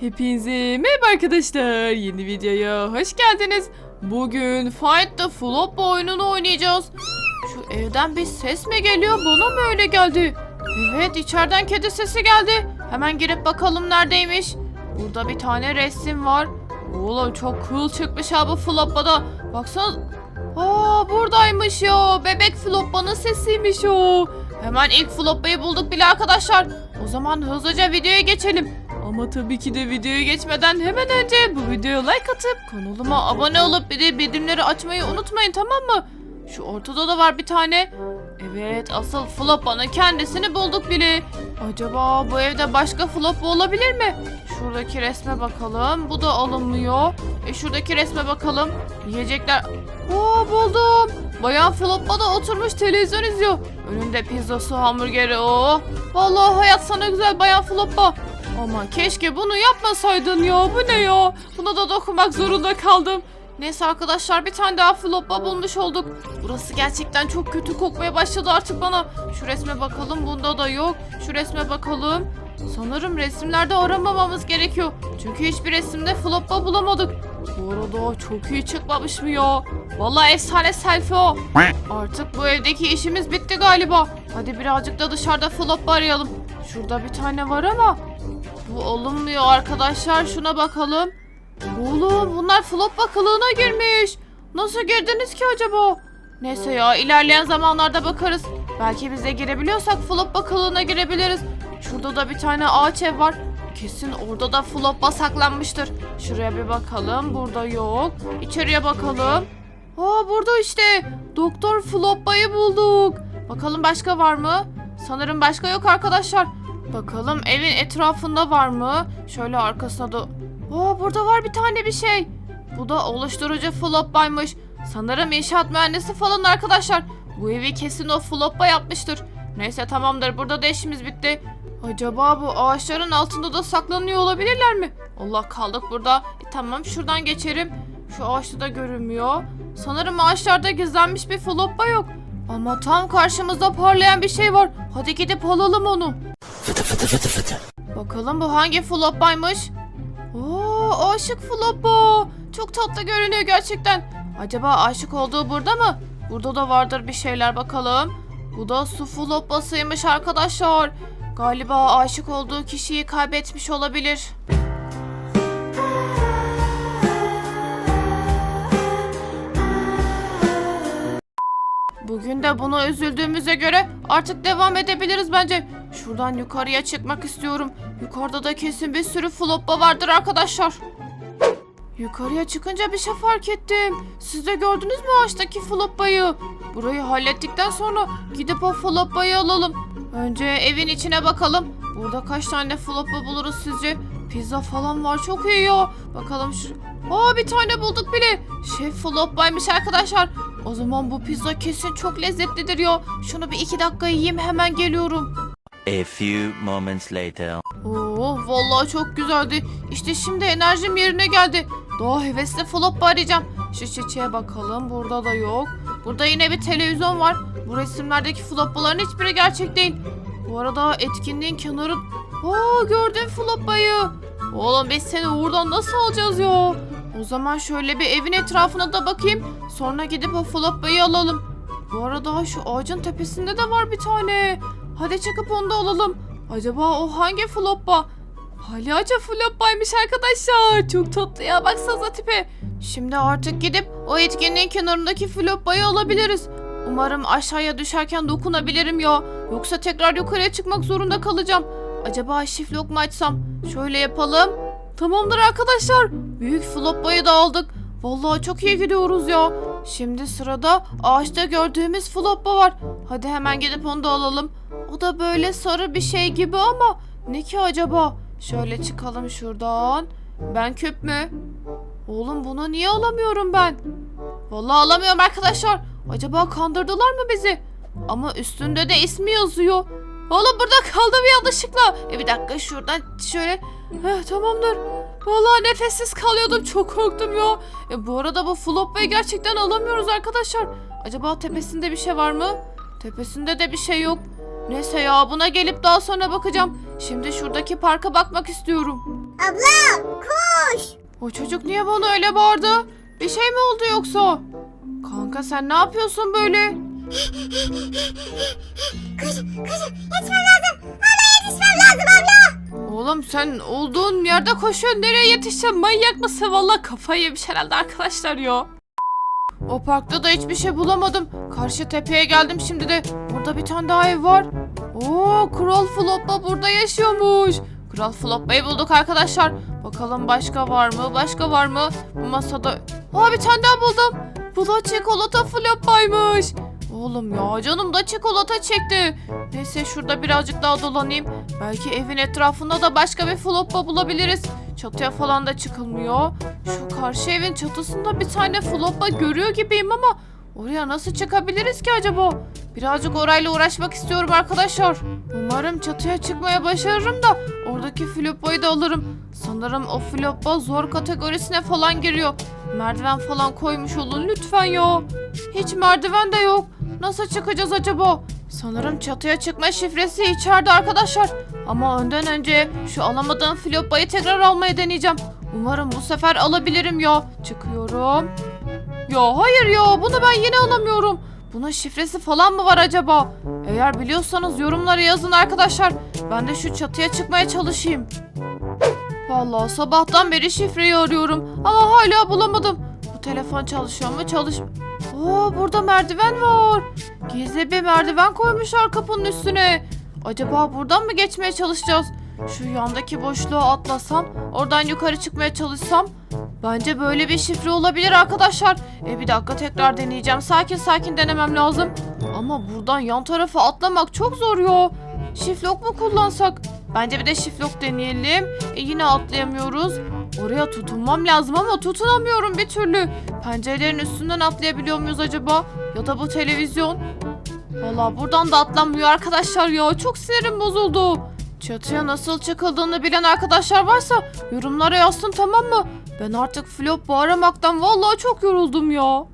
Hepinize merhaba arkadaşlar. Yeni videoya hoş geldiniz. Bugün Fight the Flop oyununu oynayacağız. Şu evden bir ses mi geliyor? Bana mı öyle geldi? Evet içeriden kedi sesi geldi. Hemen girip bakalım neredeymiş. Burada bir tane resim var. Oğlum çok cool çıkmış ha bu Floppa'da. Baksana. Aa buradaymış ya. Bebek Floppa'nın sesiymiş o. Hemen ilk Floppa'yı bulduk bile arkadaşlar. O zaman hızlıca videoya geçelim. Ama tabii ki de videoya geçmeden hemen önce bu videoya like atıp kanalıma abone olup bir de bildirimleri açmayı unutmayın tamam mı? Şu ortada da var bir tane. Evet asıl Floppa'nın kendisini bulduk bile. Acaba bu evde başka Floppa olabilir mi? Şuradaki resme bakalım. Bu da alınmıyor. E şuradaki resme bakalım. Yiyecekler... Oo buldum. Bayan Floppa da oturmuş televizyon izliyor. Önünde pizzası, hamburgeri o. Vallahi hayat sana güzel Bayan Floppa. Ama keşke bunu yapmasaydın ya. Bu ne ya? Buna da dokunmak zorunda kaldım. Neyse arkadaşlar bir tane daha floppa bulmuş olduk. Burası gerçekten çok kötü kokmaya başladı artık bana. Şu resme bakalım bunda da yok. Şu resme bakalım. Sanırım resimlerde aramamamız gerekiyor. Çünkü hiçbir resimde floppa bulamadık. Bu arada çok iyi çıkmamış mı ya? Vallahi efsane selfie o. Artık bu evdeki işimiz bitti galiba. Hadi birazcık da dışarıda floppa arayalım. Şurada bir tane var ama bu olunmuyor arkadaşlar. Şuna bakalım. Oğlum bunlar floppa kılığına girmiş. Nasıl girdiniz ki acaba? Neyse ya ilerleyen zamanlarda bakarız. Belki biz de girebiliyorsak floppa kılığına girebiliriz. Şurada da bir tane ağaç ev var. Kesin orada da floppa saklanmıştır. Şuraya bir bakalım. Burada yok. İçeriye bakalım. Aa burada işte. Doktor Floppa'yı bulduk. Bakalım başka var mı? Sanırım başka yok arkadaşlar. Bakalım evin etrafında var mı? Şöyle arkasına da... Aa burada var bir tane bir şey. Bu da oluşturucu Floppa'ymış. Sanırım inşaat mühendisi falan arkadaşlar. Bu evi kesin o Floppa yapmıştır. Neyse tamamdır burada da işimiz bitti. Acaba bu ağaçların altında da saklanıyor olabilirler mi? Allah kaldık burada. E, tamam şuradan geçerim. Şu ağaçta da görünmüyor. Sanırım ağaçlarda gizlenmiş bir Floppa yok. Ama tam karşımızda parlayan bir şey var. Hadi gidip alalım onu. Bakalım bu hangi Floppa'ymış? Oo, aşık Floppa. Çok tatlı görünüyor gerçekten. Acaba aşık olduğu burada mı? Burada da vardır bir şeyler bakalım. Bu da su Floppa'sıymış arkadaşlar. Galiba aşık olduğu kişiyi kaybetmiş olabilir. Bugün de buna üzüldüğümüze göre artık devam edebiliriz bence. Şuradan yukarıya çıkmak istiyorum. Yukarıda da kesin bir sürü floppa vardır arkadaşlar. Yukarıya çıkınca bir şey fark ettim. Siz de gördünüz mü ağaçtaki floppayı? Burayı hallettikten sonra gidip o floppayı alalım. Önce evin içine bakalım. Burada kaç tane floppa buluruz sizce? Pizza falan var çok iyi ya. Bakalım şu... Aa bir tane bulduk bile. Şef floppaymış arkadaşlar. O zaman bu pizza kesin çok lezzetlidir ya. Şunu bir iki dakika yiyeyim hemen geliyorum. A few moments later. Oo vallahi çok güzeldi. İşte şimdi enerjim yerine geldi. Daha hevesli flop arayacağım. Şu çiçeğe bakalım. Burada da yok. Burada yine bir televizyon var. Bu resimlerdeki floppaların hiçbiri gerçek değil. Bu arada etkinliğin kenarı... Aa gördüm floppayı. Oğlum biz seni oradan nasıl alacağız ya? O zaman şöyle bir evin etrafına da bakayım. Sonra gidip o floppayı alalım. Bu arada şu ağacın tepesinde de var bir tane. Hadi çıkıp onu da alalım. Acaba o hangi floppa? Palyaço floppaymış arkadaşlar. Çok tatlı ya baksanıza tipe. Şimdi artık gidip o etkinliğin kenarındaki floppayı alabiliriz. Umarım aşağıya düşerken dokunabilirim ya. Yoksa tekrar yukarıya çıkmak zorunda kalacağım. Acaba shift lock mu açsam? Şöyle yapalım. Tamamdır arkadaşlar. Büyük floppayı da aldık. Vallahi çok iyi gidiyoruz ya. Şimdi sırada ağaçta gördüğümüz floppa var. Hadi hemen gidip onu da alalım. O da böyle sarı bir şey gibi ama ne ki acaba? Şöyle çıkalım şuradan. Ben küp mü? Oğlum bunu niye alamıyorum ben? Vallahi alamıyorum arkadaşlar. Acaba kandırdılar mı bizi? Ama üstünde de ismi yazıyor. Oğlum burada kaldım yanlışlıkla. E bir dakika şuradan şöyle. Heh, tamamdır. Vallahi nefessiz kalıyordum. Çok korktum ya. E, bu arada bu floppayı gerçekten alamıyoruz arkadaşlar. Acaba tepesinde bir şey var mı? Tepesinde de bir şey yok. Neyse ya buna gelip daha sonra bakacağım. Şimdi şuradaki parka bakmak istiyorum. Abla koş. O çocuk niye bana öyle bağırdı? Bir şey mi oldu yoksa? Kanka sen ne yapıyorsun böyle? Koş koş yetişmem lazım. Abla yetişmem lazım abla. Oğlum sen olduğun yerde koşuyorsun. Nereye yetişeceksin? Manyak mısın? Valla kafayı yemiş herhalde arkadaşlar ya. O parkta da hiçbir şey bulamadım. Karşı tepeye geldim şimdi de. Burada bir tane daha ev var. Oo, Kral Floppa burada yaşıyormuş. Kral Floppa'yı bulduk arkadaşlar. Bakalım başka var mı? Başka var mı? Bu masada... Aa bir tane daha buldum. Bu da çikolata Floppa'ymış. Oğlum ya canım da çikolata çekti. Neyse şurada birazcık daha dolanayım. Belki evin etrafında da başka bir floppa bulabiliriz. Çatıya falan da çıkılmıyor. Şu karşı evin çatısında bir tane floppa görüyor gibiyim ama oraya nasıl çıkabiliriz ki acaba? Birazcık orayla uğraşmak istiyorum arkadaşlar. Umarım çatıya çıkmaya başarırım da oradaki floppayı da alırım. Sanırım o floppa zor kategorisine falan giriyor. Merdiven falan koymuş olun lütfen ya. Hiç merdiven de yok. Nasıl çıkacağız acaba? Sanırım çatıya çıkma şifresi içeride arkadaşlar. Ama önden önce şu alamadığım flopayı tekrar almaya deneyeceğim. Umarım bu sefer alabilirim ya. Çıkıyorum. Ya hayır ya bunu ben yine alamıyorum. Bunun şifresi falan mı var acaba? Eğer biliyorsanız yorumlara yazın arkadaşlar. Ben de şu çatıya çıkmaya çalışayım. Vallahi sabahtan beri şifreyi arıyorum ama hala bulamadım. Bu telefon çalışıyor mu? Çalış... Oo burada merdiven var. Gizli bir merdiven koymuşlar kapının üstüne. Acaba buradan mı geçmeye çalışacağız? Şu yandaki boşluğa atlasam, oradan yukarı çıkmaya çalışsam. Bence böyle bir şifre olabilir arkadaşlar. E bir dakika tekrar deneyeceğim. Sakin sakin denemem lazım. Ama buradan yan tarafa atlamak çok zor ya. Şiflok mu kullansak? Bence bir de şiflok deneyelim. E yine atlayamıyoruz. Oraya tutunmam lazım ama tutunamıyorum bir türlü. Pencerelerin üstünden atlayabiliyor muyuz acaba? Ya da bu televizyon? Valla buradan da atlanmıyor arkadaşlar ya. Çok sinirim bozuldu. Çatıya nasıl çıkıldığını bilen arkadaşlar varsa yorumlara yazsın tamam mı? Ben artık flop bağırmaktan vallahi çok yoruldum ya.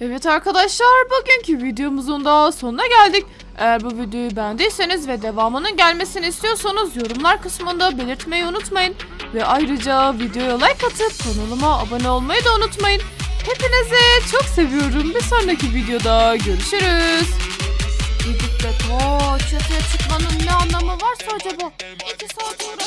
Evet arkadaşlar bugünkü videomuzun da sonuna geldik. Eğer bu videoyu beğendiyseniz ve devamının gelmesini istiyorsanız yorumlar kısmında belirtmeyi unutmayın. Ve ayrıca videoya like atıp kanalıma abone olmayı da unutmayın. Hepinizi çok seviyorum. Bir sonraki videoda görüşürüz. Gidip de ta çatıya çıkmanın ne anlamı varsa acaba? İki saat uğraştım.